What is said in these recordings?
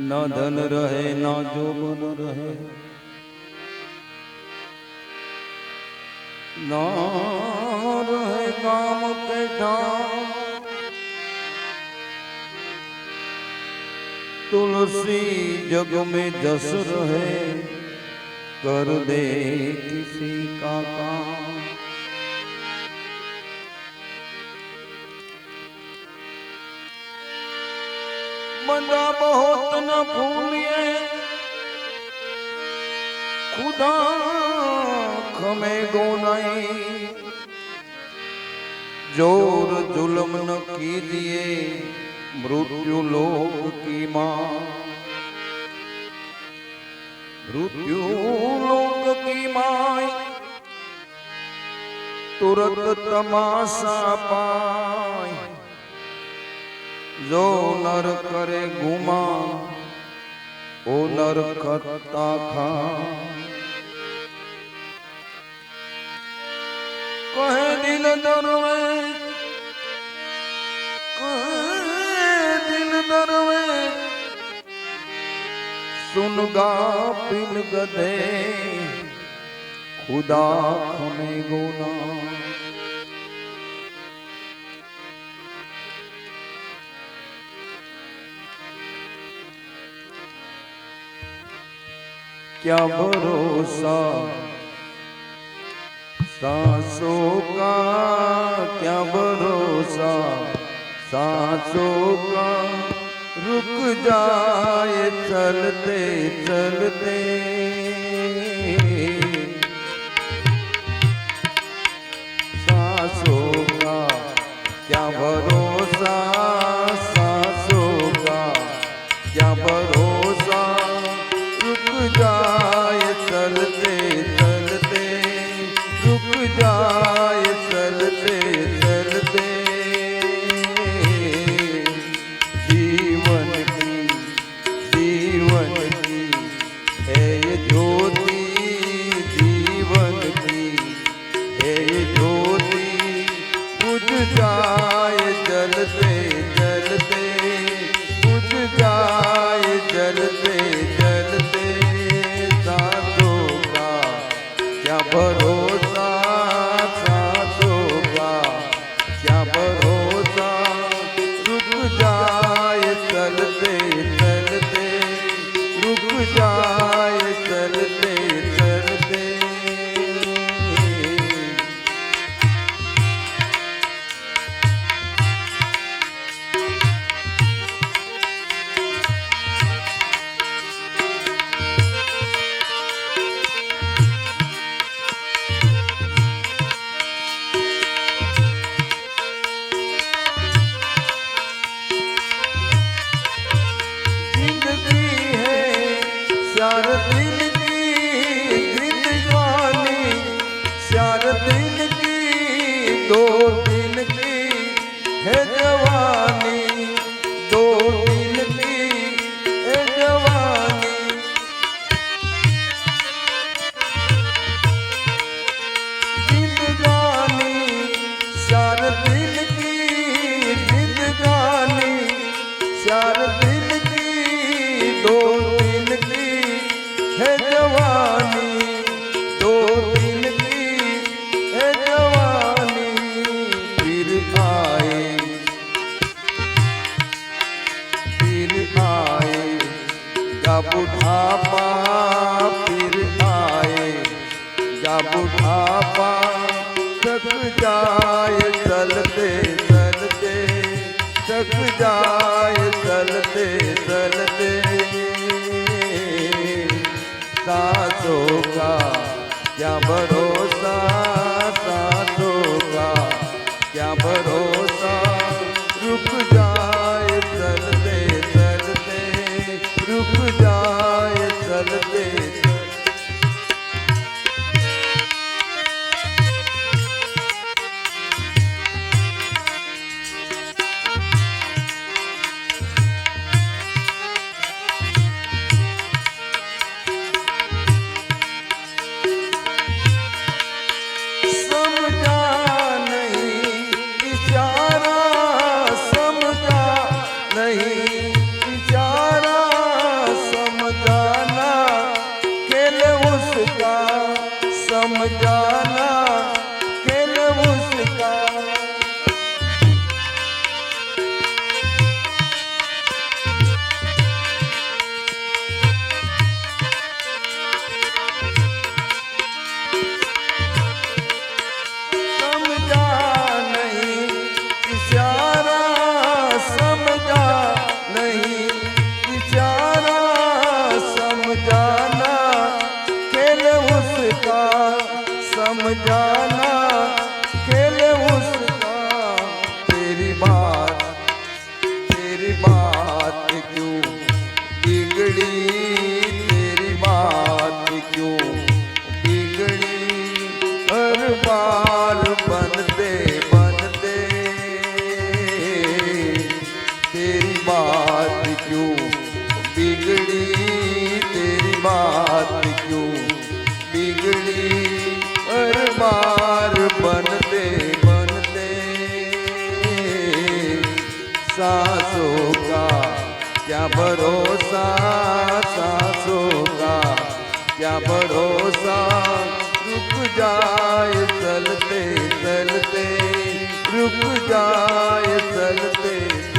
न धन रहे न जोबन रहे न रहे गाम के ठाम तुलसी जग में जस रहे कर दे किसी का काम बंदा बहुत न भूलिए। खुदा खमे गोनाई। ज़ोर जुलम न कीजिए, मृत्यु लोक की माँ। मृत्यु लोक की माई, तुरंत तमाशा पाई। જો નર કરે ગુમા ઓ નર કરતા ખા કહે દિલ દરવે, કહે દિલ દરવે, સુન ગા પિલ ગદે ખુદા ખમે ગુના. क्या भरोसा? सांसों का क्या भरोसा? सांसों का रुक जाए चलते चलते। सांसों का क्या भरोसा चार दिन की, दो दिन की है जवानी। दो दिन की है जवानी, फिर आए। फिर आए या बुढ़ापा फिर आए। या बुढ़ापा थक जाए, चलते थक जाए चलते चलते। सांसों का क्या भरोसा, सांसों का क्या भरोसा? रुक जाए चलते चलते। रुक जाए चलते अरमार बनते बनते। सासों का क्या भरोसा, सासों का क्या भरोसा? रुक जाए, चलते चलते। रुक जाए, चलते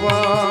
ভগবান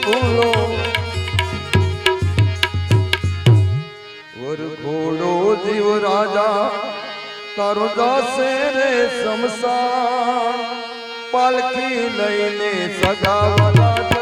ભૂલો વરઘોડો જીવ રાજા તારો દાસે રે સમસા પાલખી લઈને સગા વાલા